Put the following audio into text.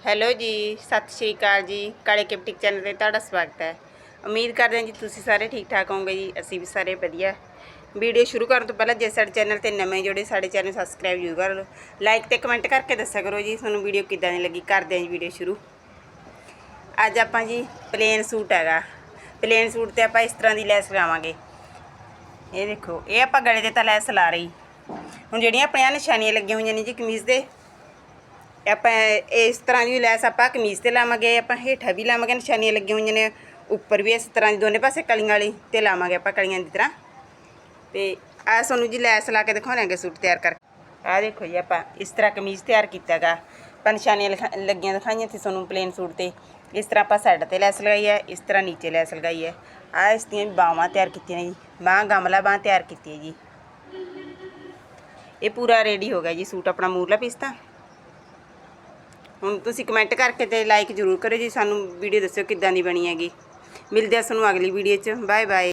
Hello ਜੀ, ਸਤਿ ਸ਼੍ਰੀ ਅਕਾਲ ਜੀ। ਕਾਲੇ ਕਿਪਟਿਕ ਚੈਨਲ ਤੇ ਤੁਹਾਡਾ ਸਵਾਗਤ ਹੈ। ਉਮੀਦ ਕਰਦੇ ਹਾਂ ਜੀ ਤੁਸੀਂ ਸਾਰੇ ਠੀਕ ਠਾਕ ਹੋਵੋਗੇ ਜੀ, ਅਸੀਂ ਵੀ ਸਾਰੇ ਵਧੀਆ। ਵੀਡੀਓ ਸ਼ੁਰੂ ਕਰਨ ਤੋਂ ਪਹਿਲਾਂ ਜੇ ਸਾਡੇ ਚੈਨਲ ਤੇ ਨਵੇਂ ਜੁੜੇ, ਸਾਡੇ ਚੈਨਲ ਸਬਸਕ੍ਰਾਈਬ ਜ਼ਰੂਰ ਕਰ ਲਓ। ਲਾਈਕ ਤੇ ਕਮੈਂਟ ਕਰਕੇ ਦੱਸਿਆ ਕਰੋ ਜੀ, ਤੁਹਾਨੂੰ ਵੀਡੀਓ ਕਿੱਦਾਂ ਦੀ ਲੱਗੀ, ਕਰਦੇ ਹਾਂ ਜੀ ਵੀਡੀਓ ਸ਼ੁਰੂ। ਅੱਜ ਆਪਾਂ ਜੀ ਪਲੇਨ ਸੂਟ ਹੈਗਾ। ਪਲੇਨ ਸੂਟ ਤੇ ਆਪਾਂ ਇਸ ਤਰ੍ਹਾਂ ਦੀ ਲੈਸ ਲਗਾਵਾਂਗੇ ਇਹ ਦੇਖੋ, ਇਹ ਆਪਾਂ ਗਲੇ ਤੇ ਤਾਂ ਲੈਸ ਲਾ ਰਹੀ। ਹੁਣ ਜਿਹੜੀਆਂ ਆਪਣੀਆਂ ਨਿਸ਼ਾਨੀਆਂ ਲੱਗੀਆਂ ਹੋਈਆਂ ਨੇ ਜੀ ਕਮੀਜ਼ ਦੇ ਆਪਾਂ ਇਸ ਤਰ੍ਹਾਂ ਦੀ ਲੈਸ ਆਪਾਂ ਕਮੀਜ਼ ਤੇ ਲਾਵਾਂਗੇ, ਆਪਾਂ ਹੇਠਾਂ ਵੀ ਲਾਵਾਂਗੇ, ਨਿਸ਼ਾਨੀਆਂ ਲੱਗੀਆਂ ਹੋਈਆਂ ਨੇ, ਉੱਪਰ ਵੀ ਇਸ ਤਰ੍ਹਾਂ ਦੀ ਦੋਨੇ ਪਾਸੇ ਕਲੀਆਂ ਵਾਲੀ ਤੇ ਲਾਵਾਂਗੇ ਆਪਾਂ ਕਲੀਆਂ ਦੀ ਤਰ੍ਹਾਂ। ਤੇ ਆ ਤੁਹਾਨੂੰ ਜੀ ਲੈਸ ਲਾ ਕੇ ਦਿਖਾਉਣਾਂਗੇ ਸੂਟ ਤਿਆਰ ਕਰਕੇ। ਆ ਦੇਖੋ ਜੀ ਆਪਾਂ ਇਸ ਤਰ੍ਹਾਂ ਕਮੀਜ਼ ਤਿਆਰ ਕੀਤਾਗਾ। ਆਪਾਂ ਨਿਸ਼ਾਨੀਆਂ ਲਿਖਾ- ਲੱਗੀਆਂ ਦਿਖਾਈਆਂ ਸੀ ਤੁਹਾਨੂੰ ਪਲੇਨ ਸੂਟ ਤੇ। ਇਸ ਤਰ੍ਹਾਂ ਆਪਾਂ ਸਾਈਡ ਤੇ ਲੈਸ ਲਗਾਈ ਹੈ, ਇਸ ਤਰ੍ਹਾਂ ਨੀਚੇ ਲੈਸ ਲਗਾਈ ਹੈ। ਆ ਇਸ ਦੀਆਂ ਬਾਹਾਂ ਤਿਆਰ ਕੀਤੀਆਂ ਜੀ, ਬਾਂਹ ਗਮਲਾ ਬਾਂਹ ਤਿਆਰ ਕੀਤੀ ਹੈ ਜੀ। ਇਹ ਪੂਰਾ ਰੈਡੀ ਹੋ ਗਿਆ ਜੀ ਸੂਟ ਆਪਣਾ ਮੂਰਲਾ ਪੀਸ ਤਾਂ। ਹੁਣ ਤੁਸੀਂ ਕਮੈਂਟ ਕਰਕੇ ਤੇ ਲਾਈਕ ਜ਼ਰੂਰ ਕਰਿਓ ਜੀ, ਸਾਨੂੰ ਵੀਡੀਓ ਦੱਸਿਓ ਕਿੱਦਾਂ ਦੀ ਬਣੀ ਹੈਗੀ। ਮਿਲਦੇ ਆ ਤੁਹਾਨੂੰ ਅਗਲੀ ਵੀਡੀਓ 'ਚ। Bye bye